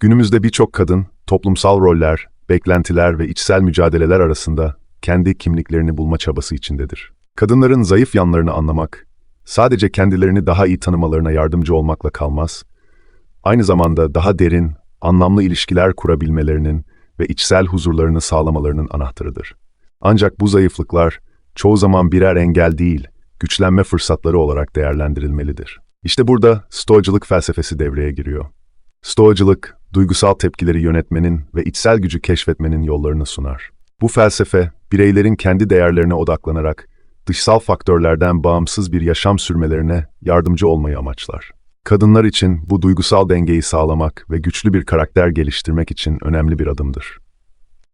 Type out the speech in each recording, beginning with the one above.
Günümüzde birçok kadın, toplumsal roller, beklentiler ve içsel mücadeleler arasında kendi kimliklerini bulma çabası içindedir. Kadınların zayıf yanlarını anlamak, sadece kendilerini daha iyi tanımalarına yardımcı olmakla kalmaz, aynı zamanda daha derin, anlamlı ilişkiler kurabilmelerinin ve içsel huzurlarını sağlamalarının anahtarıdır. Ancak bu zayıflıklar çoğu zaman birer engel değil, güçlenme fırsatları olarak değerlendirilmelidir. İşte burada stoacılık felsefesi devreye giriyor. Stoacılık, duygusal tepkileri yönetmenin ve içsel gücü keşfetmenin yollarını sunar. Bu felsefe, bireylerin kendi değerlerine odaklanarak dışsal faktörlerden bağımsız bir yaşam sürmelerine yardımcı olmayı amaçlar. Kadınlar için bu duygusal dengeyi sağlamak ve güçlü bir karakter geliştirmek için önemli bir adımdır.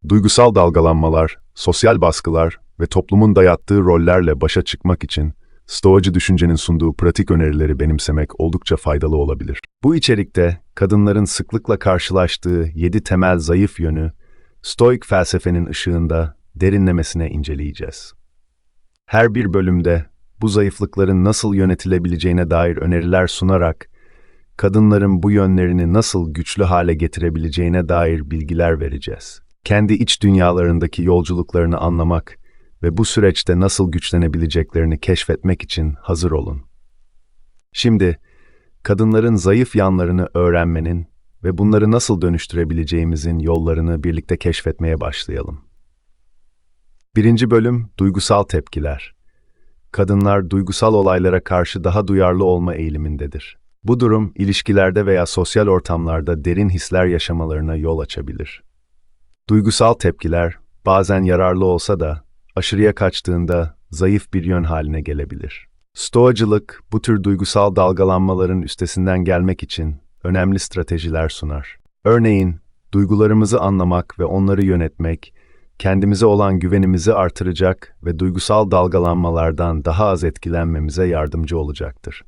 Duygusal dalgalanmalar, sosyal baskılar ve toplumun dayattığı rollerle başa çıkmak için Stoacı düşüncenin sunduğu pratik önerileri benimsemek oldukça faydalı olabilir. Bu içerikte kadınların sıklıkla karşılaştığı yedi temel zayıf yönü Stoik felsefenin ışığında derinlemesine inceleyeceğiz. Her bir bölümde bu zayıflıkların nasıl yönetilebileceğine dair öneriler sunarak kadınların bu yönlerini nasıl güçlü hale getirebileceğine dair bilgiler vereceğiz. Kendi iç dünyalarındaki yolculuklarını anlamak ve bu süreçte nasıl güçlenebileceklerini keşfetmek için hazır olun. Şimdi, kadınların zayıf yanlarını öğrenmenin ve bunları nasıl dönüştürebileceğimizin yollarını birlikte keşfetmeye başlayalım. Birinci bölüm, duygusal tepkiler. Kadınlar duygusal olaylara karşı daha duyarlı olma eğilimindedir. Bu durum, ilişkilerde veya sosyal ortamlarda derin hisler yaşamalarına yol açabilir. Duygusal tepkiler, bazen yararlı olsa da, aşırıya kaçtığında zayıf bir yön haline gelebilir. Stoacılık, bu tür duygusal dalgalanmaların üstesinden gelmek için önemli stratejiler sunar. Örneğin, duygularımızı anlamak ve onları yönetmek, kendimize olan güvenimizi artıracak ve duygusal dalgalanmalardan daha az etkilenmemize yardımcı olacaktır.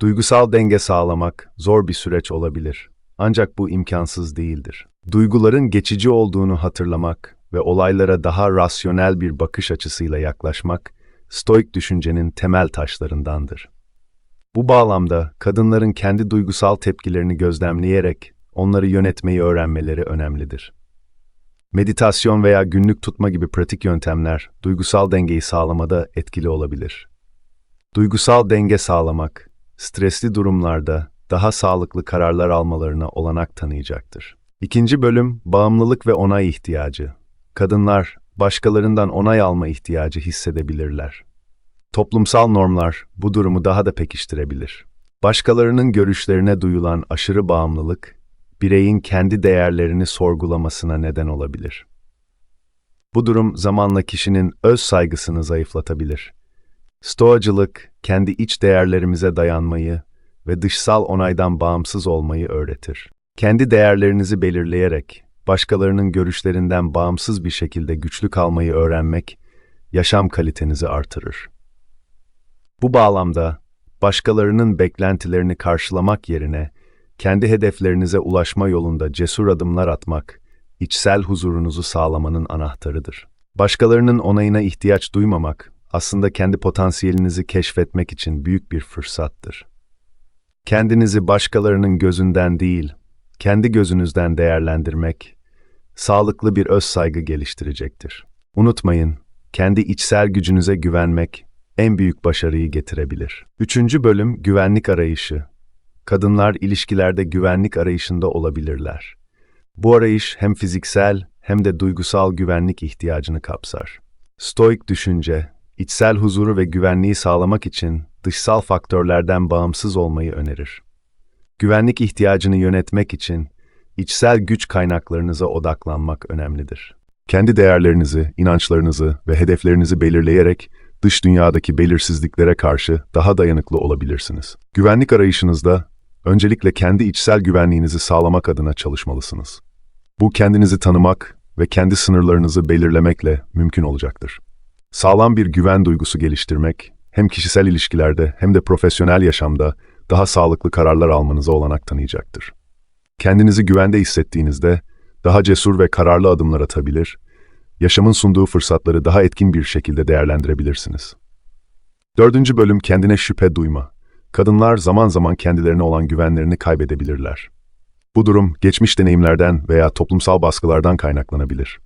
Duygusal denge sağlamak zor bir süreç olabilir. Ancak bu imkansız değildir. Duyguların geçici olduğunu hatırlamak ve olaylara daha rasyonel bir bakış açısıyla yaklaşmak, stoik düşüncenin temel taşlarındandır. Bu bağlamda kadınların kendi duygusal tepkilerini gözlemleyerek onları yönetmeyi öğrenmeleri önemlidir. Meditasyon veya günlük tutma gibi pratik yöntemler duygusal dengeyi sağlamada etkili olabilir. Duygusal denge sağlamak, stresli durumlarda daha sağlıklı kararlar almalarına olanak tanıyacaktır. İkinci bölüm, bağımlılık ve onay ihtiyacı. Kadınlar, başkalarından onay alma ihtiyacı hissedebilirler. Toplumsal normlar bu durumu daha da pekiştirebilir. Başkalarının görüşlerine duyulan aşırı bağımlılık, bireyin kendi değerlerini sorgulamasına neden olabilir. Bu durum zamanla kişinin öz saygısını zayıflatabilir. Stoacılık, kendi iç değerlerimize dayanmayı ve dışsal onaydan bağımsız olmayı öğretir. Kendi değerlerinizi belirleyerek, başkalarının görüşlerinden bağımsız bir şekilde güçlü kalmayı öğrenmek, yaşam kalitenizi artırır. Bu bağlamda, başkalarının beklentilerini karşılamak yerine, kendi hedeflerinize ulaşma yolunda cesur adımlar atmak, içsel huzurunuzu sağlamanın anahtarıdır. Başkalarının onayına ihtiyaç duymamak, aslında kendi potansiyelinizi keşfetmek için büyük bir fırsattır. Kendinizi başkalarının gözünden değil, kendi gözünüzden değerlendirmek, sağlıklı bir öz saygı geliştirecektir. Unutmayın, kendi içsel gücünüze güvenmek en büyük başarıyı getirebilir. Üçüncü bölüm güvenlik arayışı. Kadınlar ilişkilerde güvenlik arayışında olabilirler. Bu arayış hem fiziksel hem de duygusal güvenlik ihtiyacını kapsar. Stoik düşünce, içsel huzuru ve güvenliği sağlamak için dışsal faktörlerden bağımsız olmayı önerir. Güvenlik ihtiyacını yönetmek için içsel güç kaynaklarınıza odaklanmak önemlidir. Kendi değerlerinizi, inançlarınızı ve hedeflerinizi belirleyerek dış dünyadaki belirsizliklere karşı daha dayanıklı olabilirsiniz. Güvenlik arayışınızda öncelikle kendi içsel güvenliğinizi sağlamak adına çalışmalısınız. Bu kendinizi tanımak ve kendi sınırlarınızı belirlemekle mümkün olacaktır. Sağlam bir güven duygusu geliştirmek hem kişisel ilişkilerde hem de profesyonel yaşamda daha sağlıklı kararlar almanıza olanak tanıyacaktır. Kendinizi güvende hissettiğinizde daha cesur ve kararlı adımlar atabilir, yaşamın sunduğu fırsatları daha etkin bir şekilde değerlendirebilirsiniz. Dördüncü bölüm kendine şüphe duyma. Kadınlar zaman zaman kendilerine olan güvenlerini kaybedebilirler. Bu durum geçmiş deneyimlerden veya toplumsal baskılardan kaynaklanabilir.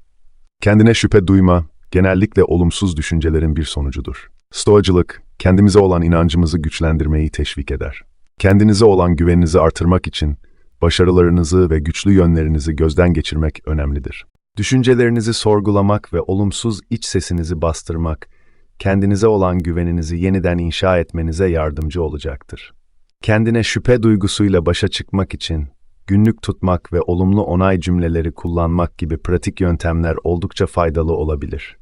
Kendine şüphe duyma, genellikle olumsuz düşüncelerin bir sonucudur. Stoacılık, kendimize olan inancımızı güçlendirmeyi teşvik eder. Kendinize olan güveninizi artırmak için başarılarınızı ve güçlü yönlerinizi gözden geçirmek önemlidir. Düşüncelerinizi sorgulamak ve olumsuz iç sesinizi bastırmak, kendinize olan güveninizi yeniden inşa etmenize yardımcı olacaktır. Kendine şüphe duygusuyla başa çıkmak için günlük tutmak ve olumlu onay cümleleri kullanmak gibi pratik yöntemler oldukça faydalı olabilir.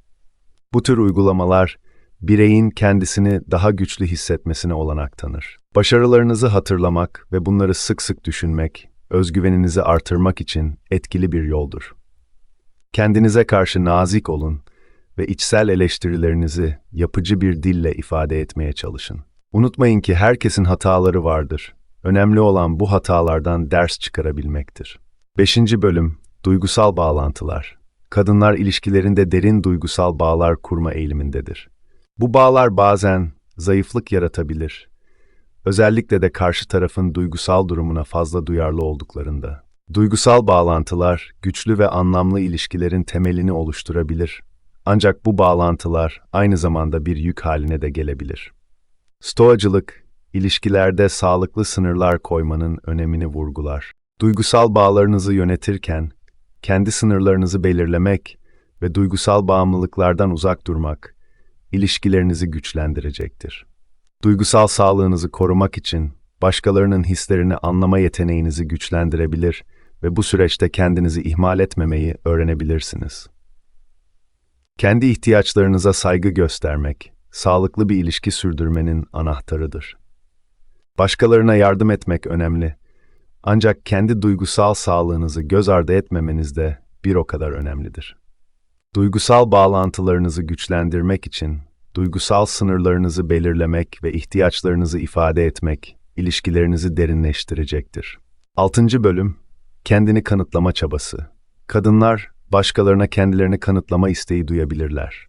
Bu tür uygulamalar, bireyin kendisini daha güçlü hissetmesine olanak tanır. Başarılarınızı hatırlamak ve bunları sık sık düşünmek, özgüveninizi artırmak için etkili bir yoldur. Kendinize karşı nazik olun ve içsel eleştirilerinizi yapıcı bir dille ifade etmeye çalışın. Unutmayın ki herkesin hataları vardır. Önemli olan bu hatalardan ders çıkarabilmektir. 5. Bölüm Duygusal Bağlantılar Kadınlar ilişkilerinde derin duygusal bağlar kurma eğilimindedir. Bu bağlar bazen zayıflık yaratabilir. Özellikle de karşı tarafın duygusal durumuna fazla duyarlı olduklarında. Duygusal bağlantılar güçlü ve anlamlı ilişkilerin temelini oluşturabilir. Ancak bu bağlantılar aynı zamanda bir yük haline de gelebilir. Stoacılık, ilişkilerde sağlıklı sınırlar koymanın önemini vurgular. Duygusal bağlarınızı yönetirken, kendi sınırlarınızı belirlemek ve duygusal bağımlılıklardan uzak durmak, ilişkilerinizi güçlendirecektir. Duygusal sağlığınızı korumak için, başkalarının hislerini anlama yeteneğinizi güçlendirebilir ve bu süreçte kendinizi ihmal etmemeyi öğrenebilirsiniz. Kendi ihtiyaçlarınıza saygı göstermek, sağlıklı bir ilişki sürdürmenin anahtarıdır. Başkalarına yardım etmek önemli. Ancak kendi duygusal sağlığınızı göz ardı etmemeniz de bir o kadar önemlidir. Duygusal bağlantılarınızı güçlendirmek için duygusal sınırlarınızı belirlemek ve ihtiyaçlarınızı ifade etmek ilişkilerinizi derinleştirecektir. 6. bölüm Kendini kanıtlama çabası. Kadınlar başkalarına kendilerini kanıtlama isteği duyabilirler.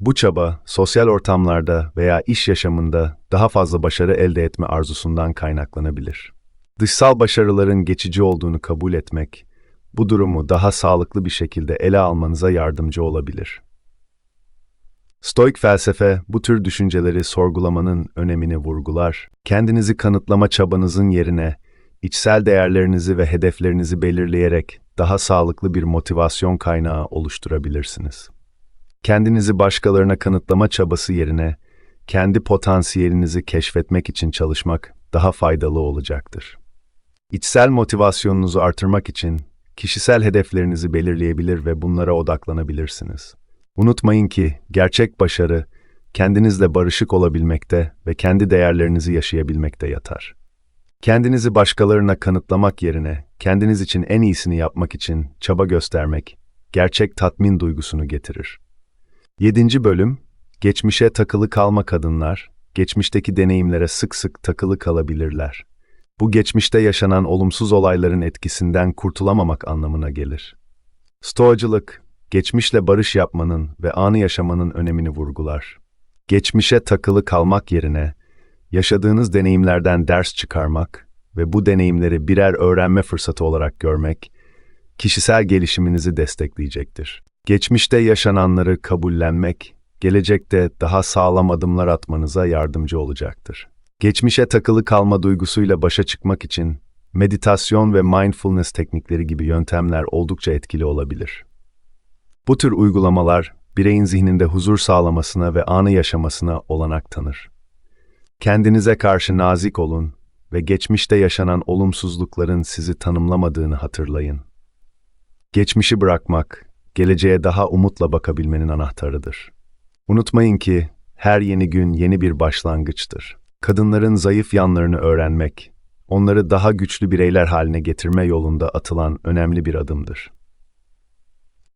Bu çaba, sosyal ortamlarda veya iş yaşamında daha fazla başarı elde etme arzusundan kaynaklanabilir. Dışsal başarıların geçici olduğunu kabul etmek, bu durumu daha sağlıklı bir şekilde ele almanıza yardımcı olabilir. Stoik felsefe bu tür düşünceleri sorgulamanın önemini vurgular. Kendinizi kanıtlama çabanızın yerine içsel değerlerinizi ve hedeflerinizi belirleyerek daha sağlıklı bir motivasyon kaynağı oluşturabilirsiniz. Kendinizi başkalarına kanıtlama çabası yerine kendi potansiyelinizi keşfetmek için çalışmak daha faydalı olacaktır. İçsel motivasyonunuzu artırmak için kişisel hedeflerinizi belirleyebilir ve bunlara odaklanabilirsiniz. Unutmayın ki gerçek başarı kendinizle barışık olabilmekte ve kendi değerlerinizi yaşayabilmekte yatar. Kendinizi başkalarına kanıtlamak yerine kendiniz için en iyisini yapmak için çaba göstermek gerçek tatmin duygusunu getirir. 7. bölüm Geçmişe takılı kalma kadınlar, geçmişteki deneyimlere sık sık takılı kalabilirler. Bu geçmişte yaşanan olumsuz olayların etkisinden kurtulamamak anlamına gelir. Stoacılık, geçmişle barış yapmanın ve anı yaşamanın önemini vurgular. Geçmişe takılı kalmak yerine, yaşadığınız deneyimlerden ders çıkarmak ve bu deneyimleri birer öğrenme fırsatı olarak görmek, kişisel gelişiminizi destekleyecektir. Geçmişte yaşananları kabullenmek, gelecekte daha sağlam adımlar atmanıza yardımcı olacaktır. Geçmişe takılı kalma duygusuyla başa çıkmak için meditasyon ve mindfulness teknikleri gibi yöntemler oldukça etkili olabilir. Bu tür uygulamalar bireyin zihninde huzur sağlamasına ve anı yaşamasına olanak tanır. Kendinize karşı nazik olun ve geçmişte yaşanan olumsuzlukların sizi tanımlamadığını hatırlayın. Geçmişi bırakmak, geleceğe daha umutla bakabilmenin anahtarıdır. Unutmayın ki her yeni gün yeni bir başlangıçtır. Kadınların zayıf yanlarını öğrenmek, onları daha güçlü bireyler haline getirme yolunda atılan önemli bir adımdır.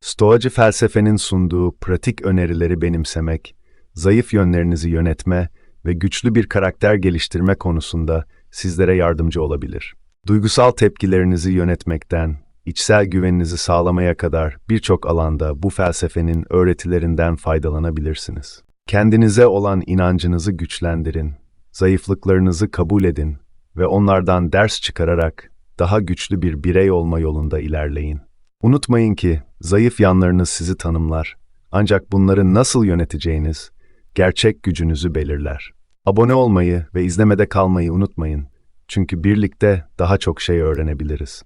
Stoacı felsefenin sunduğu pratik önerileri benimsemek, zayıf yönlerinizi yönetme ve güçlü bir karakter geliştirme konusunda sizlere yardımcı olabilir. Duygusal tepkilerinizi yönetmekten, içsel güveninizi sağlamaya kadar birçok alanda bu felsefenin öğretilerinden faydalanabilirsiniz. Kendinize olan inancınızı güçlendirin, zayıflıklarınızı kabul edin ve onlardan ders çıkararak daha güçlü bir birey olma yolunda ilerleyin. Unutmayın ki zayıf yanlarınız sizi tanımlar. Ancak bunları nasıl yöneteceğiniz gerçek gücünüzü belirler. Abone olmayı ve izlemede kalmayı unutmayın. Çünkü birlikte daha çok şey öğrenebiliriz.